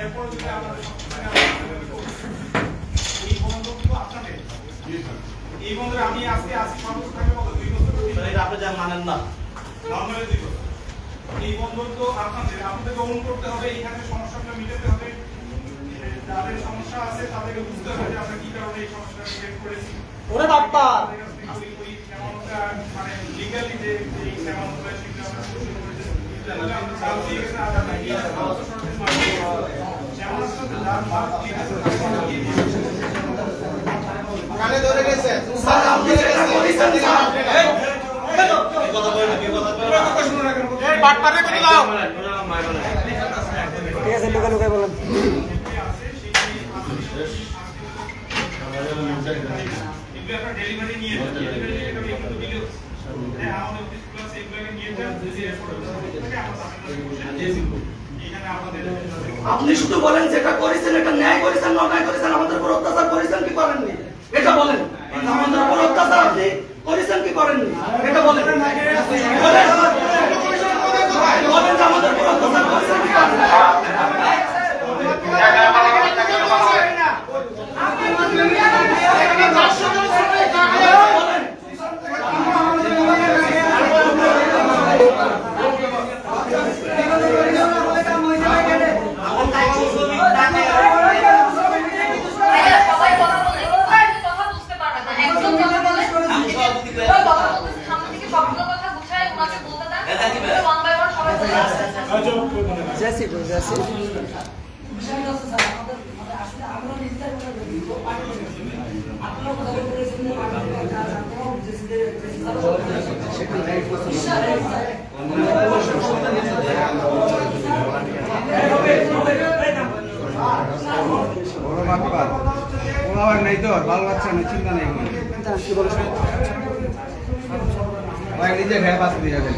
এরপরে যদি আমাদের সবকিছু আমাদের করব। এই বন্ধুত্ব আপনাদের এই বন্ধুরা আমি আজকে আছি সর্বোচ্চ থাকে কত দুই বছর তিন বছর? এটা আপনি যা মানেন না নর্মালি দুই বছর এই বন্ধুত্ব আপনাদের আপনাদেরকে অনুন করতে হবে এখানে সমস্যাগুলো মিটাতে হবে যাদের সমস্যা আছে তাদেরকে বুঝতে হবে যে আমরা কি কারণে এই সমস্যাটা ক্রিয়েট করেছি ওরে বাপ্পা! মানে legally যে এই আমরা করেছি। আমরা এই। কানে ধরে গেছে স্যার আপনি যেটা করেছেন স্যার এই কথা বলেন এই কথা বলেন না। এই বাটপারে করে দাও ঠিক আছে লুকা লুকাই আপনি শুধু বলেন যেটা করেছেন, এটা ন্যায় করেছেন, অন্যায় করেছেন, আমাদের উপর অত্যাচার করেছেন, কি করেননি? এটা বলেন। আমাদের উপর অত্যাচার আপনি করেছেন, কি করেননি? এটা বলেন। বলেন। আমাদের কি করেননি বলেন আরে সবাই কথা বলে কিন্তু আপনি কথা বুঝতে পারবেন না একজন কথা বলে আমি সভাপতি করে- ওই কথা বলতেছে সামনে থেকে সবগুলো কথা গুছায় ওনাকে বলতে দেন এটা কি ব্যাপার? ওয়ান বাই ওয়ান সবাই বলে জেসি জেসি বড় বাপ্পা ওলাবার নাই তো ভালো বাচ্চা নেই চিন্তা নেই কোনো। কি বলে শুনে ওই নিজে খেয়ে পাস দিয়ে যাবেন।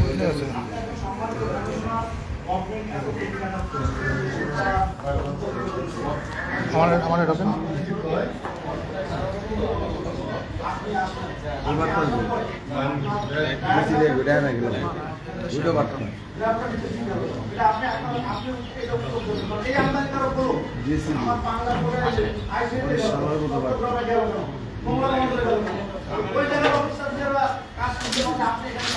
আমার আমার ঢোকেন বেশি দেয় ঘুরে না গেলে দুটো দিয়েছি। সবার মতো বাচ্চা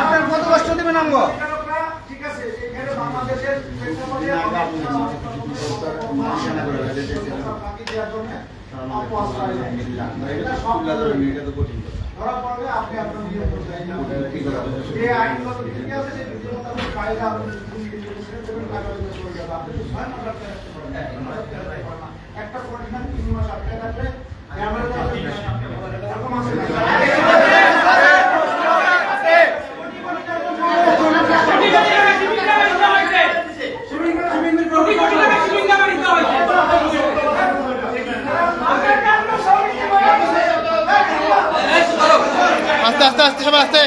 আপনার কত কষ্ট দেবেন আমগো ঠিক আছে এখানে বাংলাদেশের প্রেক্ষাপটে বাকি দেওয়ার জন্য সব এটা সব ধরা পড়বে আপনি আপনার নিয়ে যে আইনগত ঠিক আছে যে ভূমি রেজিস্ট্রেশন করবেন, কাগজ দিয়ে চলে যাবে। আপনি তো ছয় মাস আপনার একটা কন্ডিশন তিন মাস আপনি থাকলে ক্যামেরা তো আপনি এরকম আছে না? আস্তে আস্তে আস্তে সবাই আস্তে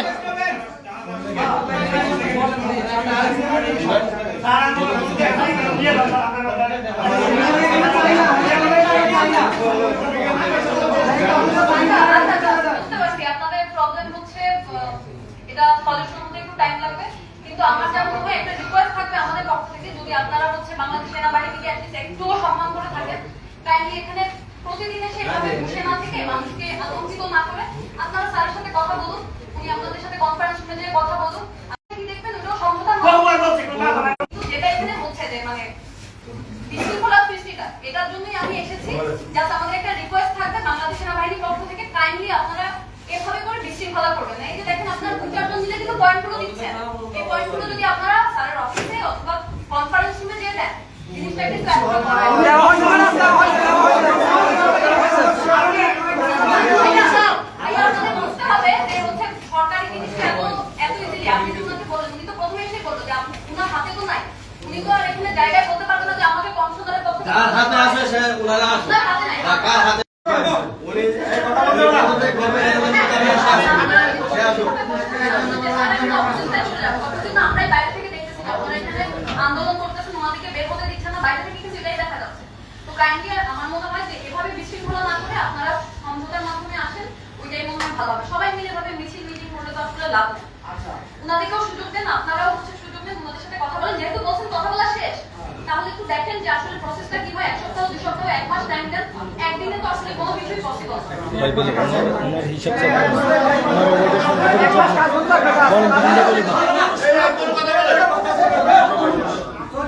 বুঝতে পারছি আপনাদের প্রবলেম হচ্ছে আহ, এটা সলিউশন হতে একটু টাইম লাগবে। কিন্তু আমার যা মনে হয় একটা রিকোয়েস্ট থাকবে আমাদের পক্ষ থেকে যদি আপনারা হচ্ছে বাংলাদেশ সেনাবাহিনীকে অ্যাটলিস্ট একটু সম্মান করে থাকেন কাইন্ডলি এখানে প্রতিদিন এসে এভাবে বসে না থেকে মানুষকে আতঙ্কিত না করে আপনারা স্যারের সাথে কথা বলুন উনি আপনাদের সাথে কনফারেন্স রুমে যেয়ে কথা বলুন। আপনি কি দেখবেন? ওটাও সমঝোতা নয়। যেটা এখানে হচ্ছে যে মানে বিশৃঙ্খলা সৃষ্টিটা এটার জন্যই আমি এসেছি। যাতে আমাদের একটা রিকোয়েস্ট থাকবে বাংলাদেশ সেনাবাহিনীর পক্ষ থেকে কাইন্ডলি আপনারা এভাবে করে বিশৃঙ্খলা করবেন না। এই যে দেখেন আপনারা দু চারজন মিলে কিন্তু পয়েন্টগুলো দিচ্ছেন এই পয়েন্টগুলো যদি আপনারা স্যারের অফিসে অথবা কনফারেন্স রুমে দিয়ে দেন, জিনিসটা কিন্তু একটা করা হবে। এটা না, ভাইয়া আপনাদের বুঝতে হবে যে হচ্ছে সরকারি জিনিসটা এত এত easily আপনি তো ওনাকে বলেন, উনি তো প্রথমে এসে বলল যে আপনি- উনার হাতে তো নাই উনি তো আর এখানে জায়গায় বলতে পারবেন না যে আমাকে কংসদরের পক্ষ থেকে যার হাতে আছে সে ওনারা আসুন উনার হাতে নাই আর কার হাতে উনি এই কথা বলতে পারবেন না। করবেন, এর মধ্যে তারা এসে আসুন। সে আসুন। আমরাই বাইরে থেকে দেখতেছি যে আপনারা এখানে আন্দোলন করতেছেন ওনাদেরকে বের হতে দিচ্ছে না বাইরে থেকে কিন্তু এটাই দেখা যাচ্ছে তো কাইন্ডলি আমার মনে হয় যে এভাবে বিশৃঙ্খলা না করে আপনারা সমঝোতার মাধ্যমে আসেন ওইটাই মনে হয় ভালো হবে সবাই মিলে এভাবে মিছিল মিটিং করলে তো আসলে লাভ নেই আচ্ছা ওনাদেরকেও সুযোগ দেন আপনারাও হচ্ছে সুযোগ দেন ওনাদের সাথে কথা বলেন যেহেতু বলছেন কথা বলা শেষ তাহলে একটু দেখেন যে আসলে প্রসেসটা কি হয় এক সপ্তাহ দুই সপ্তাহ এক মাস টাইম দেন একদিনে তো আসলে কোনো কিছুই পসিবল না ওনার হিসাব চাই ওনার ওদের সম্পর্কে বলেন বন্ধ করে দিন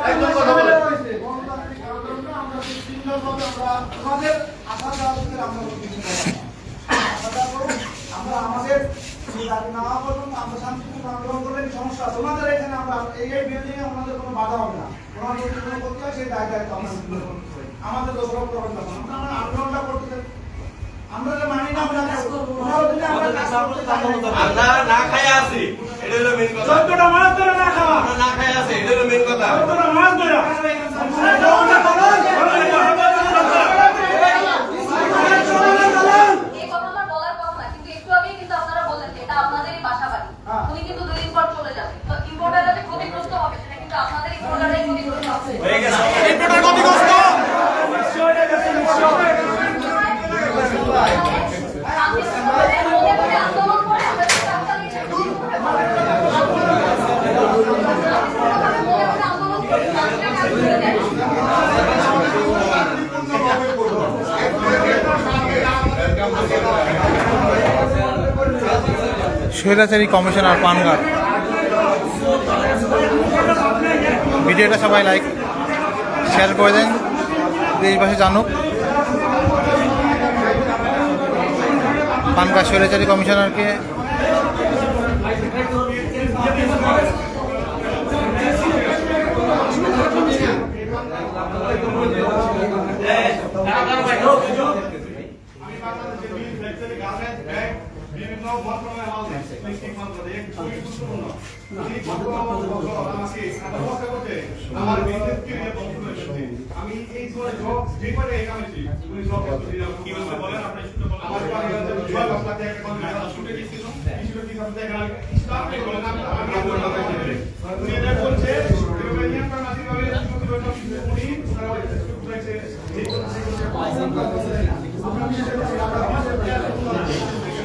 একদম কথা বলে হয়েছে গণতান্ত্রিক আন্দোলনে আমরা যে আমাদের আশা দাবিদের আমরা কিছু আমরা আমাদের দাবি না পর্যন্ত আমরা শান্তিপূর্ণ আন্দোলন করলে সমস্যা আছে? এখানে আমরা এই এই বিল্ডিং এ আমাদের কোনো বাধা হবে না। ওনার যদি কোনো করতে হয় সেই দায় দায়িত্ব আমরা আমাদের দোষারোপ করবেন না। আমরা আন্দোলনটা করতে আমরা যে মানি না আমরা আমরা না খাই আছি। এটা হলো মেন কথা। চোদ্দটা মাস ধরে না খাওয়া। আমরা না খাই আছি। এটা হলো মেন কথা। চোদ্দটা মাস ধরে এই কথা আমার বলার কথা না কিন্তু একটু আগেই কিন্তু আপনারা বললেন যে এটা আপনাদেরই বাসা বাড়ি হ্যাঁ। উনি কিন্তু দুই দিন পর চলে যাবে তো ইম্পোর্টাররা যে ক্ষতিগ্রস্ত হবে সেটা কিন্তু আপনাদের ইম্পোর্টাররাই ক্ষতিগ্রস্ত হবে হয়ে গেছে শান্তিপূর্ণভাবে মনে করে আন্দোলন করে আমরা যদি রাস্তা দিয়ে শুরু করে শান্তিপূর্ণভাবে মনে করে আন্দোলন করি, মানুষকে কাজ করে দেন। স্বৈরাচারী কমিশনার পানগার। ভিডিওটা সবাই লাইক শেয়ার করে দেন, দেশবাসী জানুক। পানগার স্বৈরাচারী কমিশনারকে আমি বিভিন্ন মন্ত্রণালয় আমাদের প্লাস্টিক মন্ত্রণালয় খুবই গুরুত্বপূর্ণ এই গুরুত্বপূর্ণ আমাকে অবস্থা করতে আমার দিয়েছে আমি এই জীবনে জব যে করে এই কামেছি উনি জব করতে দিলাম কি বলতে বলেন আপনি শুনতে বলেন আমার ছয় মাস লাগে একটা কন্ট্রাক্ট শুটে গেছিল কিছু কি দেখা লাগে স্টাফ কে বলেন আমি উনি এটা বলছে রোমানিয়ান প্রণালী ভাবে উনি তারা বলেছে এই এখন আমার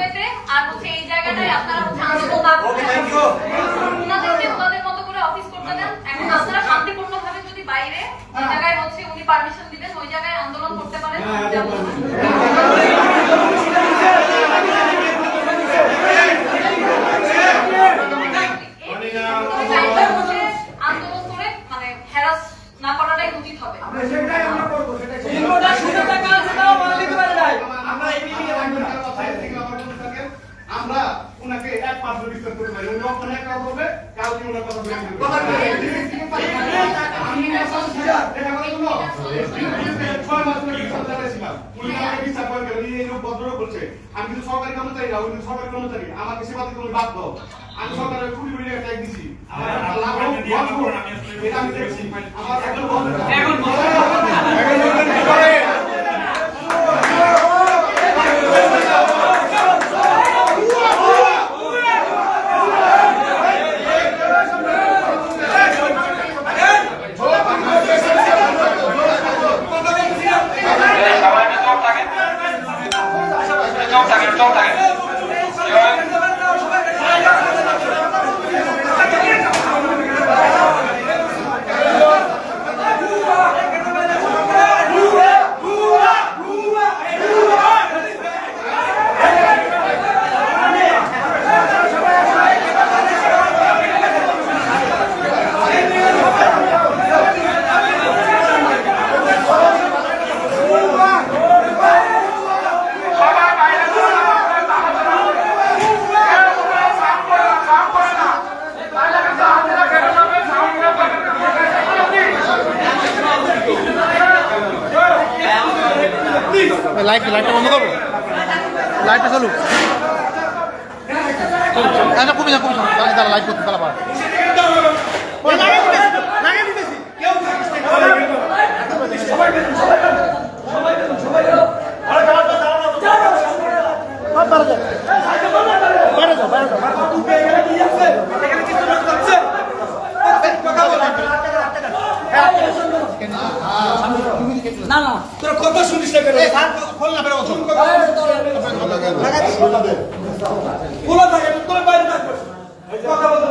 ওয়ার্কওয়েতে আর হচ্ছে এই জায়গাটায় আপনারা হচ্ছে আন্দোলন না ওকে থ্যাংক ইউ ওনাদেরকে ওনাদের মতো করে অফিস করতে দেন। এখন আপনারা শান্তিপূর্ণভাবে যদি বাইরে ওই জায়গায় হচ্ছে উনি পারমিশন দিবেন ওই জায়গায় আন্দোলন করতে পারেন যেমন- এই জায়গায় হচ্ছে আন্দোলন করে মানে হ্যারাস না করাটাই উচিত হবে আমরা সেটাই আমরা করব সেটাই আমরা এই মিটিংয়ে থাকবেন না বাইরে থেকে আমার বন্ধু থাকেন আমরা ওনাকে এক পাঁচ বিস্তার করতে পারি উনি ওখানে এক কথা বলবে কালকে ওনার কথা বলে দিবে কথা বলে আমি দেখা কথা শুনো ছয় মাস ধরে বিচার চালাইছিলাম উনি আমাকে বিচার করে গেলেন এই লোক ভদ্রলোক বলছে আমি কিন্তু সরকারি কর্মচারী না উনি সরকারি কর্মচারী আমাকে সেবা দিতে দাও আমি সরকারের কুড়ি কোটি টাকা ট্যাক্স দিছি আমার লাভ আমি দেখছি আমার এখন লাইটটা কমে যা কমে যা তাহলে তারা লাইট করতে তারা পারে না না। তোরা কথা শুনিস না কেন? খোল না বেরো খোলা থাকে তোর বাইরে থাকবে কথা বলতে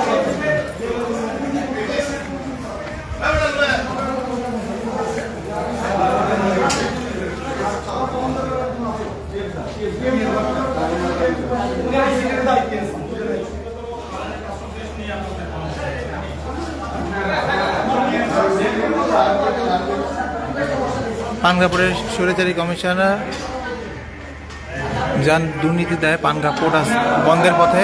পানগাপুরের স্বৈরাচারী কমিশনার যান দুর্নীতি দেয় পানগা কোর্ট বন্ধের পথে।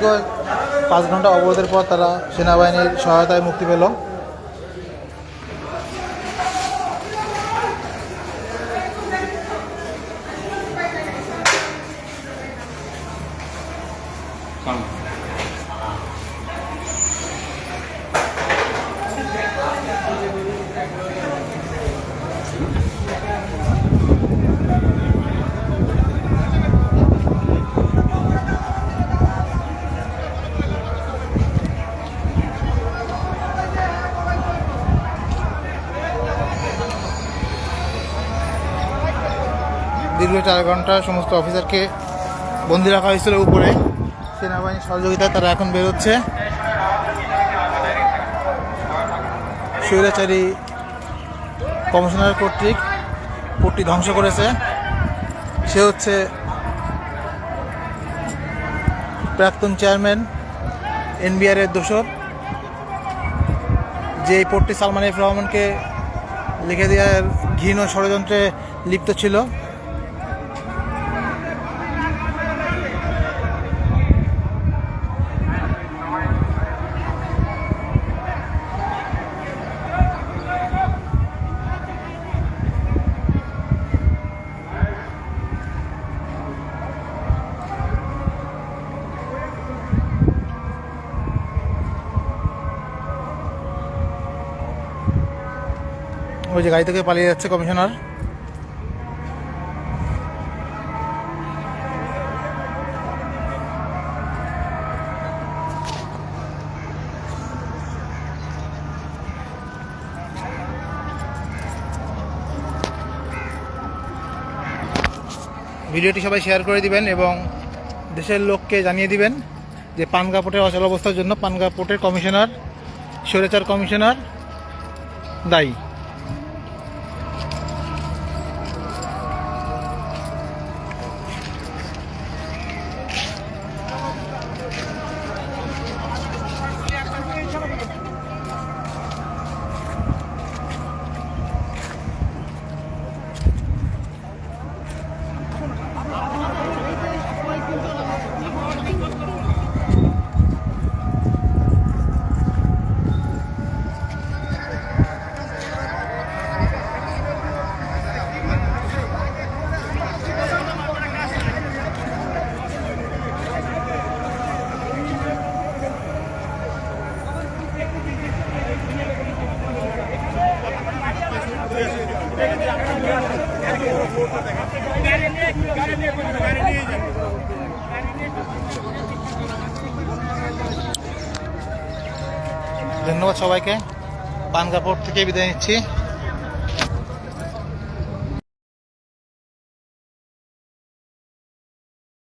দীর্ঘ পাঁচ ঘণ্টা অবরোধের পর তারা সেনাবাহিনীর সহায়তায় মুক্তি পেল। দীর্ঘ চার ঘণ্টা সমস্ত অফিসারকে বন্দি রাখা হয়েছিল উপরে। সেনাবাহিনীর সহযোগিতায় তারা এখন বেরোচ্ছে। স্বৈরাচারী কমিশনার কর্তৃক কোর্টটি ধ্বংস করেছে। সে হচ্ছে প্রাক্তন চেয়ারম্যান, এনবিআর এর দোসর যে এই পোর্টটি সালমান এফ রহমানকে লিখে দেওয়ার ঘৃণ ষড়যন্ত্রে লিপ্ত ছিল। ওই যে গাড়ি থেকে পালিয়ে যাচ্ছে কমিশনার। ভিডিওটি সবাই শেয়ার করে দিবেন এবং দেশের লোককে জানিয়ে দিবেন যে পানগা পোর্টের অচল অবস্থার জন্য পানগা পোর্টের কমিশনার, স্বৈরাচার কমিশনার দায়ী। সবাইকে। পানগা পোর্ট থেকে বিদায় নিচ্ছি।